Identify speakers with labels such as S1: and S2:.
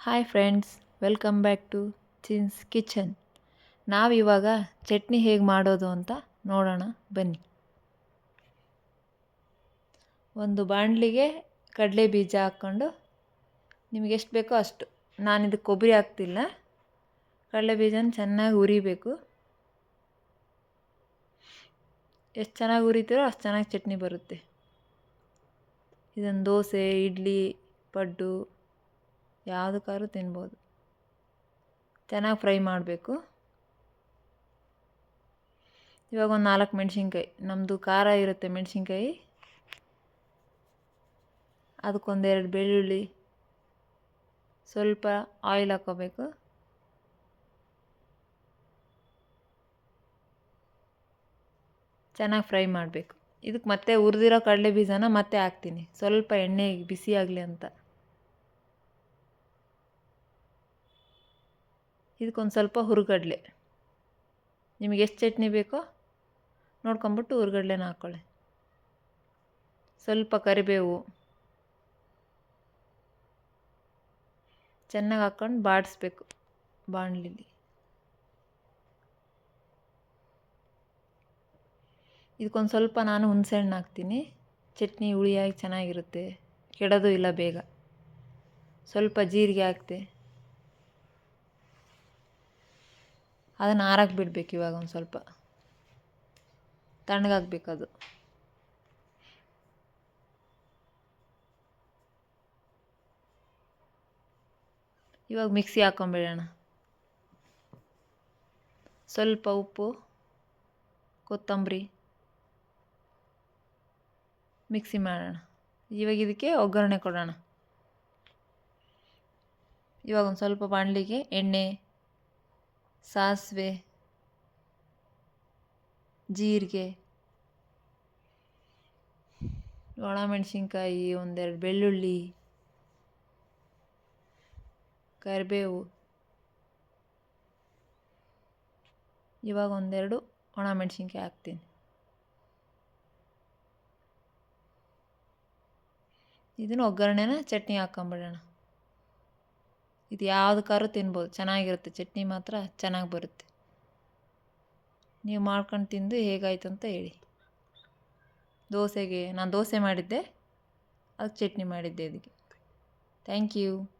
S1: Hi friends, welcome back to Chin's kitchen. ನಾವಿವಾಗ ಚಟ್ನಿ ಹೇಗೆ ಮಾಡೋದು ಅಂತ ನೋಡೋಣ, ಬನ್ನಿ. ಒಂದು ಬಾಣಲಿಗೆ ಕಡಲೆ ಬೀಜ ಹಾಕ್ಕೊಂಡು, ನಿಮಗೆ ಎಷ್ಟು ಬೇಕೋ ಅಷ್ಟು. ನಾನು ಇದಕ್ಕೆ ಕೊಬ್ಬರಿ ಹಾಕ್ತಿಲ್ಲ. ಕಡಲೆ ಬೀಜನ ಚೆನ್ನಾಗಿ ಉರಿಬೇಕು ಎಷ್ಟು ಚೆನ್ನಾಗಿ ಉರಿತೀರೋ ಅಷ್ಟು ಚೆನ್ನಾಗಿ ಚಟ್ನಿ ಬರುತ್ತೆ. ಇದನ್ನು ದೋಸೆ, ಇಡ್ಲಿ, ಪಡ್ಡು. ಯಾವುದಕ್ಕಾದ್ರೂ ತಿನ್ಬೋದು. ಚೆನ್ನಾಗಿ ಫ್ರೈ ಮಾಡಬೇಕು. ಇವಾಗ ಒಂದು ನಾಲ್ಕು ಮೆಣಸಿನ್ಕಾಯಿ ನಮ್ಮದು ಖಾರ ಇರುತ್ತೆ ಮೆಣಸಿನ್ಕಾಯಿ. ಅದಕ್ಕೊಂದೆರಡು ಬೆಳ್ಳುಳ್ಳಿ, ಸ್ವಲ್ಪ ಆಯಿಲ್ ಹಾಕ್ಕೋಬೇಕು. ಚೆನ್ನಾಗಿ ಫ್ರೈ ಮಾಡಬೇಕು. ಇದಕ್ಕೆ ಮತ್ತೆ ಹುರಿದಿರೋ ಕಡಲೆ ಬೀಜನ ಮತ್ತೆ ಹಾಕ್ತೀನಿ. ಸ್ವಲ್ಪ ಎಣ್ಣೆ ಬಿಸಿ ಆಗಲಿ ಅಂತ. ಇದಕ್ಕೊಂದು ಸ್ವಲ್ಪ ಹುರುಗಡಲೆ. ನಿಮಗೆ ಎಷ್ಟು ಚಟ್ನಿ ಬೇಕೋ ನೋಡ್ಕೊಂಬಿಟ್ಟು ಹುರುಗಡ್ಲೆನ ಹಾಕ್ಕೊಳ್ಳಿ ಸ್ವಲ್ಪ ಕರಿಬೇವು. ಚೆನ್ನಾಗಿ ಹಾಕ್ಕೊಂಡು ಬಾಡಿಸ್ಬೇಕು ಬಾಣಲಿಲಿ. ಇದಕ್ಕೊಂದು ಸ್ವಲ್ಪ ನಾನು ಹುಣಸೆಹಣ್ಣು ಹಾಕ್ತೀನಿ. ಚಟ್ನಿ ಹುಳಿಯಾಗಿ ಚೆನ್ನಾಗಿರುತ್ತೆ. ಕೆಡೋದು ಇಲ್ಲ ಬೇಗ. ಸ್ವಲ್ಪ ಜೀರಿಗೆ ಹಾಕ್ತೆ. ಅದನ್ನು ಆರಕ್ಕೆ ಬಿಡಬೇಕು ಇವಾಗ ಒಂದು ಸ್ವಲ್ಪ. ತಣ್ಣಗಾಗಬೇಕು ಅದು ಇವಾಗ ಮಿಕ್ಸಿ ಹಾಕೊಂಬಿಡೋಣ. ಸ್ವಲ್ಪ ಉಪ್ಪು, ಕೊತ್ತಂಬರಿ, ಮಿಕ್ಸಿ ಮಾಡೋಣ. ಇವಾಗ ಇದಕ್ಕೆ ಒಗ್ಗರಣೆ ಕೊಡೋಣ. ಇವಾಗ ಒಂದು ಸ್ವಲ್ಪ ಬಾಣಲಿಗೆ ಎಣ್ಣೆ ಸಾಸಿವೆ ಜೀರಿಗೆ ಒಣಮೆಣಸಿನ್ಕಾಯಿ ಒಂದೆರಡು ಬೆಳ್ಳುಳ್ಳಿ ಕರಿಬೇವು ಇವಾಗ ಒಂದೆರಡು ಒಣಮೆಣಸಿನ್ಕಾಯಿ ಹಾಕ್ತೀನಿ. ಇದನ್ನು ಒಗ್ಗರಣೆನ ಚಟ್ನಿ ಹಾಕ್ಕೊಂಬಿಡೋಣ ಇದು ಯಾವುದಕ್ಕಾದ್ರೂ ತಿನ್ಬೋದು. ಚೆನ್ನಾಗಿರುತ್ತೆ. ಚಟ್ನಿ ಮಾತ್ರ ಚೆನ್ನಾಗಿ ಬರುತ್ತೆ. ನೀವು ಮಾಡ್ಕೊಂಡು ತಿಂದು ಹೇಗಾಯ್ತು ಅಂತ ಹೇಳಿ. ದೋಸೆಗೆ, ನಾನು ದೋಸೆ ಮಾಡಿದ್ದೆ. ಅದಕ್ಕೆ ಚಟ್ನಿ ಮಾಡಿದ್ದೆ ಇದಕ್ಕೆ. Thank you